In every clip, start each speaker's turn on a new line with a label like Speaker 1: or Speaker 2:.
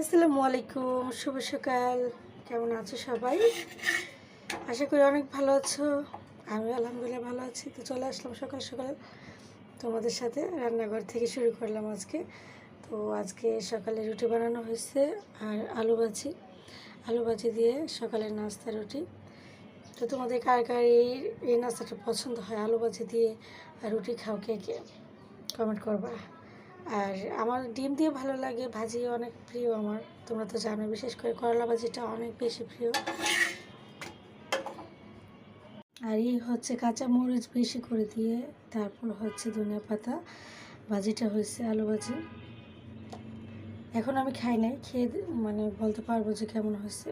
Speaker 1: আসসালামু আলাইকুম, শুভ সকাল। কেমন আছো সবাই? আশা করি অনেক ভালো আছো। আমি আলহামদুলিল্লাহ ভালো আছি। তো চলে আসলাম সকাল সকাল তোমাদের সাথে রান্নাঘর থেকে শুরু করলাম আজকে। তো আজকে সকালে রুটি বানানো হয়েছে আর আলু ভাজি। আলু ভাজি দিয়ে সকালের নাস্তা রুটি। তো তোমাদের কার কার এই এই নাস্তাটা পছন্দ হয়? আলু ভাজি দিয়ে আর রুটি খাও কে কে? কমেন্ট করবা। আর আমার ডিম দিয়ে ভালো লাগে, ভাজি অনেক প্রিয় আমার। তোমরা তো জানো, বিশেষ করে করলা ভাজিটা অনেক বেশি প্রিয়। আর এই হচ্ছে কাঁচা মরিচ বেশি করে দিয়ে, তারপর হচ্ছে ধনিয়া পাতা, ভাজিটা হয়েছে আলু ভাজি। এখন আমি খাই নাই, খেয়ে মানে বলতে পারব যে কেমন হয়েছে।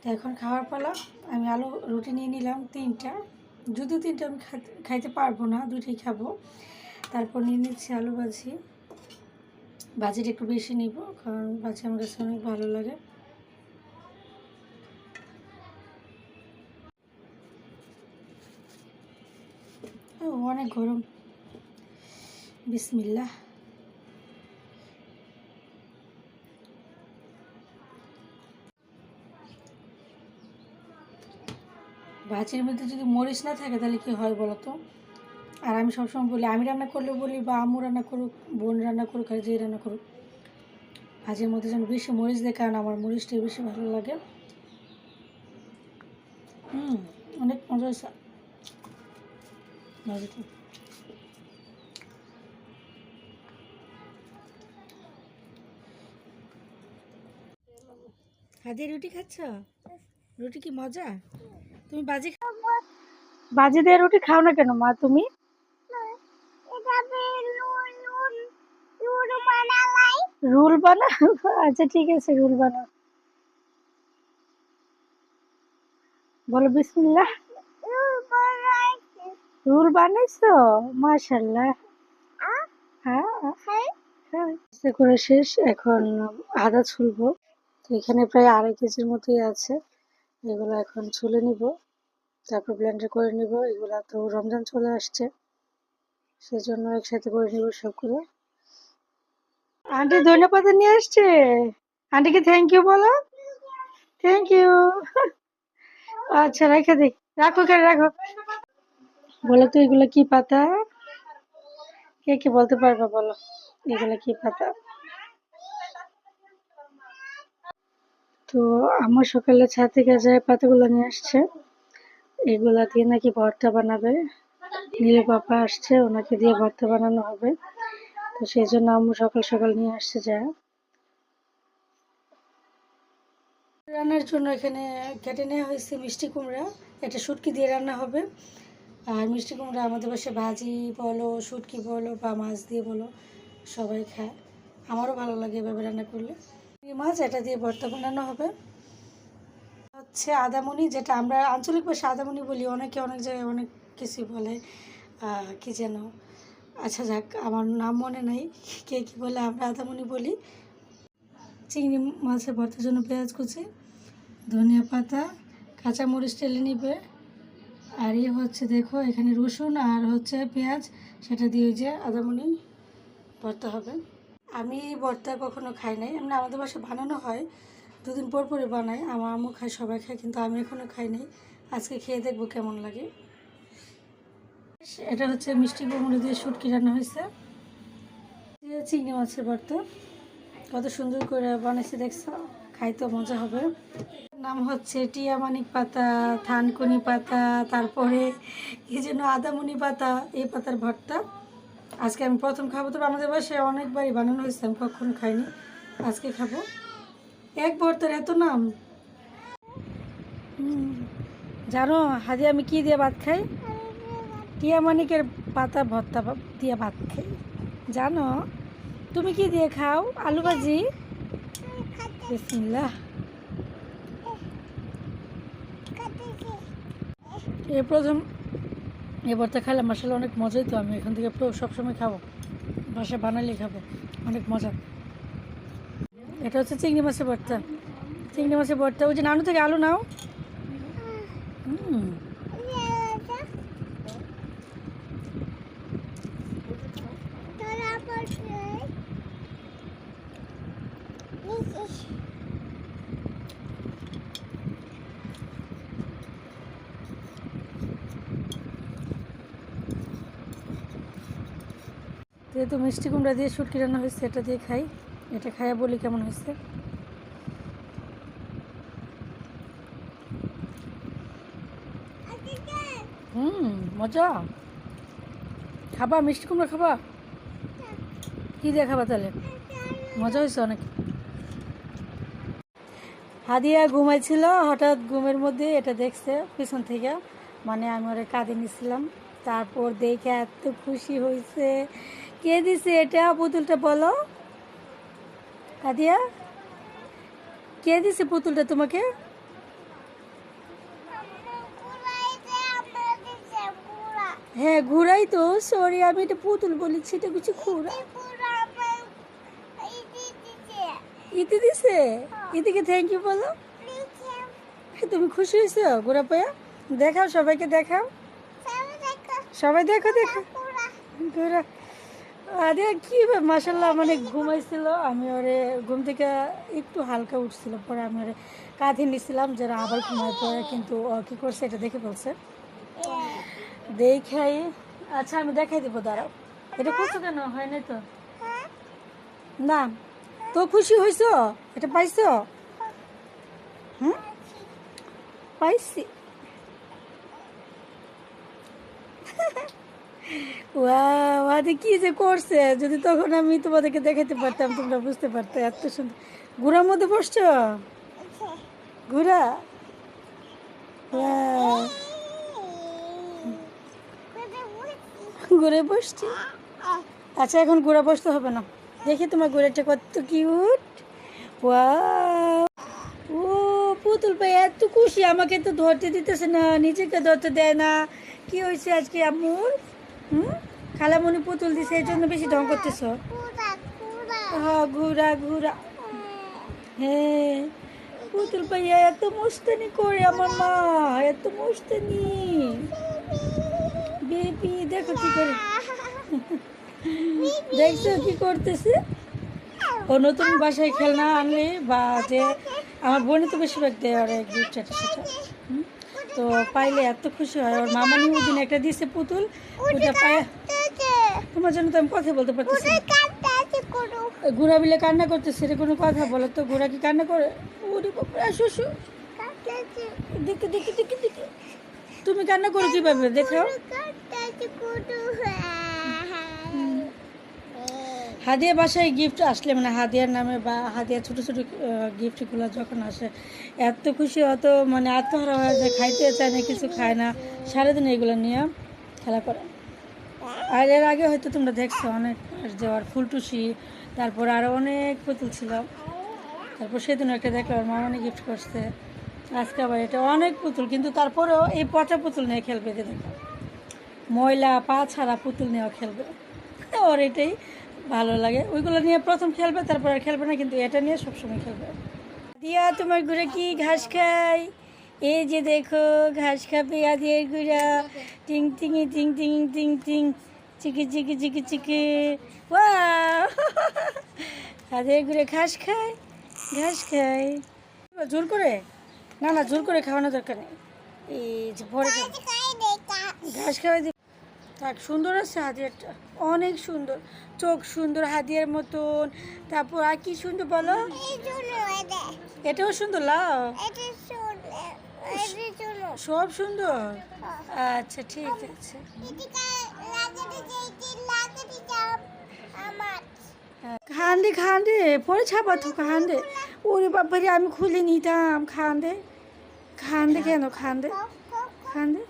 Speaker 1: তো এখন খাওয়ার পালা, আমি আলু রুটি নিয়ে নিলাম তিনটা। যদিও তিনটা আমি খাইতে পারব না দুটোই খাব। তারপর নিয়ে নিচ্ছি আলু ভাজি। ভাজিটা একটু বেশি নিব, কারণ ভাজি আমার কাছে অনেক ভালো লাগে। অনেক গরম। বিসমিল্লাহ। ভাজির মধ্যে যদি মরিচ না থাকে তাহলে কি হয় বলো তো? আর আমি সবসময় বলি, আমি রান্না করলে বলি বা আমু রান্না করুক, বোন রান্না করুক আর যে রান্না করুক ভাজির মধ্যে যেন বেশি মরিচ দেয়, কারণ আমার মরিচটাই বেশি ভালো লাগে। হুম, অনেক মজা হয়েছে। ভাজিটা হাদিয়া রুটি খাচ্ছ? রুটি কি মজা? তুমি বাজি বাজি দিয়ে রুটি খাও না কেন, মা, তুমি? রুল বানাও? আচ্ছা ঠিক আছে, রুল বানাও। বলো, বিসমিল্লাহ। রুল বানাইছো? মাশাল্লাহ। হ্যাঁ হ্যাঁ। করে শেষ, এখন আদা ছুলবো। এখানে প্রায় আড়াই কেজির মতোই আছে। এগুলো এখন ছুলে নিব, তারপর ব্লেন্ডার করে নিব, এগুলা তো রমজান চলে আসছে, সেজন্য একসাথে করে নিব সবগুলো। আন্টি ধন্যবাদ নিয়ে আসছে? আন্টিকে থ্যাংক ইউ বলো। থ্যাংক ইউ আচ্ছা রেখে দিই রাখো কেন রাখো। বলো তো, এগুলো কি পাতা? কে কে বলতে পারবে বলো, এগুলো কি পাতা? তো আমার সকালে ছাদ থেকে যায় পাতাগুলো নিয়ে আসছে, এগুলা দিয়ে নাকি ভর্তা বানাবে। নীলে পাপা আসছে, ওনাকে দিয়ে ভর্তা বানানো হবে। তো সেই জন্য আম্মু সকাল সকাল নিয়ে আসছে যা রান্নার জন্য এখানে কেটে নেওয়া হয়েছে মিষ্টি কুমড়া। এটা শুটকি দিয়ে রান্না হবে। আর মিষ্টি কুমড়া আমাদের বাসায় ভাজি বলো, শুটকি বলো বা মাছ দিয়ে বলো, সবাই খায়। আমারও ভালো লাগে এভাবে রান্না করলে। এই মাছ, এটা দিয়ে ভর্তা বানানো হবে। হচ্ছে আদামনি, যেটা আমরা আঞ্চলিক ভাষা আদামনি বলি, অনেকে অনেক জায়গায় অনেক কিছুই বলে। কি যেন? আচ্ছা যাক, আমার নাম মনে নাই। কে কী বলে আমরা আদামনি বলি? চিংড়ি মাছের ভর্তার জন্য পেঁয়াজ কুচি, ধনিয়া পাতা, কাঁচামরিচ টেলে নিবে। আর এই হচ্ছে দেখো, এখানে রসুন আর হচ্ছে পেঁয়াজ, সেটা দিয়ে যে আদামনি ভর্তা হবে। আমি ভর্তা কখনো খাই নাই। এমনি আমাদের বাসায় বানানো হয়, দুদিন পর পরে বানাই আমার আম্মু খায়, সবাই খায়, কিন্তু আমি এখনও খাই নাই। আজকে খেয়ে দেখব কেমন লাগে। এটা হচ্ছে মিষ্টি কুমড়ো দিয়ে শুটকি রান্না হয়েছে। চিংড়ি মাছের ভর্তা কত সুন্দর করে বানাইছে, দেখছ? খাইতে মজা হবে। নাম হচ্ছে টিয়া মানিক পাতা, থানকুনি পাতা, তারপরে কি যেন আদামনি পাতা, এই পাতার ভর্তা। আজকে আমি প্রথম খাব, তবে আমাদের বাসায় অনেকবারই বানানো হয়েছে, আমি কখনো খাইনি। আজকে খাব। এক ভর্তার এত নাম? জানো হাদি আমি কি দিয়ে ভাত খাই? টিয়া মানিকের পাতা ভর্তা দিয়ে ভাত খাই। জানো, তুমি কি দিয়ে খাও? আলু ভাজি? বিসমিল্লাহ। এ প্রথম এ ভর্তা খেলে মশলা অনেক মজাই তো, আমি এখান থেকে সবসময় খাব। বাসায় বানালেই খাব, অনেক মজা। এটা হচ্ছে চিংড়ি মাছের ভর্তা। চিংড়ি মাছের ভর্তা, ওই যে নানু থেকে আলু নাও। যেহেতু মিষ্টি কুমড়া দিয়ে শুটকি রান্না হয়েছে, এটা দিয়ে খাই। এটা খাইয়া বলি কেমন হয়েছে। হুম, মজা। খাবা, মিষ্টি কুমড়া খাবা? কি দিয়ে খাবা তাহলে? মজা হয়েছে অনেক। হাদিয়া ঘুমাইছিল, হঠাৎ ঘুমের মধ্যে এটা দেখছে পিছন থেকে। মানে আমি ওরে কাঁদে নিছিলাম। তারপর দেখে এত খুশি হয়েছে কে দিছে এটা, পুতুলটা বলো। হাদিয়া, কে দিছে পুতুলটা তোমাকে? হ্যাঁ ঘুরাই তো সরি আমি এটা পুতুল বলেছি, এটা কিছু ঘুরা ইতি দিছে? ইতিকে থ্যাংক ইউ বলো। তুমি খুশি হয়েছো ঘোরা পায়া দেখাও সবাইকে, দেখাও। সবাই দেখো দেখো। ঘোরা আরে, কি মাসাল্লাহ মানে ঘুমাইছিল। আমি ওরে ঘুম থেকে একটু হালকা উঠছিল, পরে আমি ওরে কাঁধে নিছিলাম, যারা আবার ঘুমায় পড়ে, কিন্তু কি করছে এটা দেখে বলছে দেখাই আচ্ছা আমি দেখাই দিব, দাঁড়াও। এটা করছ কেন? হয় নাই তো? না, তো খুশি হয়েছ এটা পাইছো? হুম? পাইছি। ওয়াও কি যে করছে? যদি তখন আমি তোমাদেরকে দেখাতে পারতাম, তোমরা বুঝতে পারতে, এত সুন্দর। মধ্যে বসছো? ঘুরে বসছি? আচ্ছা এখন ঘোড়া বসতে হবে না। দেখি তোমার ঘোড়াটা কত কিউট। ও, পুতুল ভাই, এত খুশি। আমাকে তো ধরতে দিতেছে না, নিজেকে ধরতে দেয় না। কি হয়েছে আজকে আম্মুর হুম? খালামণি পুতুল দিছে, এই জন্য বেশি ঢং করতেছ? হ্যাঁ ঘুরা ঘুরা। হ্যাঁ পুতুল ভাইয়া এত মুস্তানি করে আমার মা, এত মুস্তানি। বেবি, দেখো কি করে। দেখছ কি করতেছে? ও নতুন বাসায় খেলনা আনলে বা যে আমার বোনে তো বেশিরভাগ দেয় ওর গিফট এটা সেটা। হুম? তো পাইলে এত খুশি হয়। ওর মামা নিয়ে একটা দিছে পুতুল ওটা পায় তোমার জন্য তো আমি কথা বলতে পারতেছি। ঘোড়া বিলে কান্না করতেছে এটা কোনো কথা বলো তো ঘোড়া কি কান্না করে? ওরে বাপরে শুশু দেখি দেখে দেখে দেখে দেখে। তুমি কান্না করো কীভাবে? দেখো হাদিয়া বাসায় গিফট আসলে মানে হাদিয়ার নামে বা হাদিয়া ছোটো ছোটো গিফটগুলো যখন আসে, এত খুশি অত মানে আত্মহারা হয়ে যায়, খাইতে চায় না, কিছু খায় না, সারাদিন এগুলো নিয়ে খেলা করে। আর এর আগে হয়তো তোমরা দেখছ, অনেক যাওয়ার ফুলটুসি, তারপর আরও অনেক পুতুল ছিল। তারপর সেদিন একটা দেখলাম ওর মামানি গিফট করছে। আজকে আবার এটা অনেক পুতুল, কিন্তু তারপরেও এই পচা পুতুল নিয়ে খেলবে দেখো। ময়লা পা ছাড়া পুতুল নিয়েও খেলবে। ওর এটাই ভালো লাগে। ওইগুলো নিয়ে প্রথম খেলবে তারপর আর খেলবে না কিন্তু এটা নিয়ে সবসময় খেলবে। দিয়া তোমার ঘুরে কি ঘাস খাই এই যে দেখো ঘাস খাবে আদিয়ের গুড়া। টিং টিঙি টিং টিং টিং টিং চিকি চিকি চিকি চিকি। ওয়া আদিয়ের গুড়ে ঘাস খায় ঘাস খায়। ঝোল করে? না না ঝোল করে খাওয়ানো দরকার নেই। এই যে ভরে ঘাস খাওয়াই দিই থাক, সুন্দর আছে হাতিয়ারটা। অনেক সুন্দর। চোখ সুন্দর হাতিয়ার মতন। তারপর আর কি সুন্দর বলো? এটাও সুন্দর, লাও। সব সুন্দর? আচ্ছা ঠিক আছে। খান্ডে খান্ডে পরে ছাপা তো খান্ডে ওরে বাবারে আমি খুলে নিতাম খান্ডে খান্দে কেন খান্ডে খান্ডে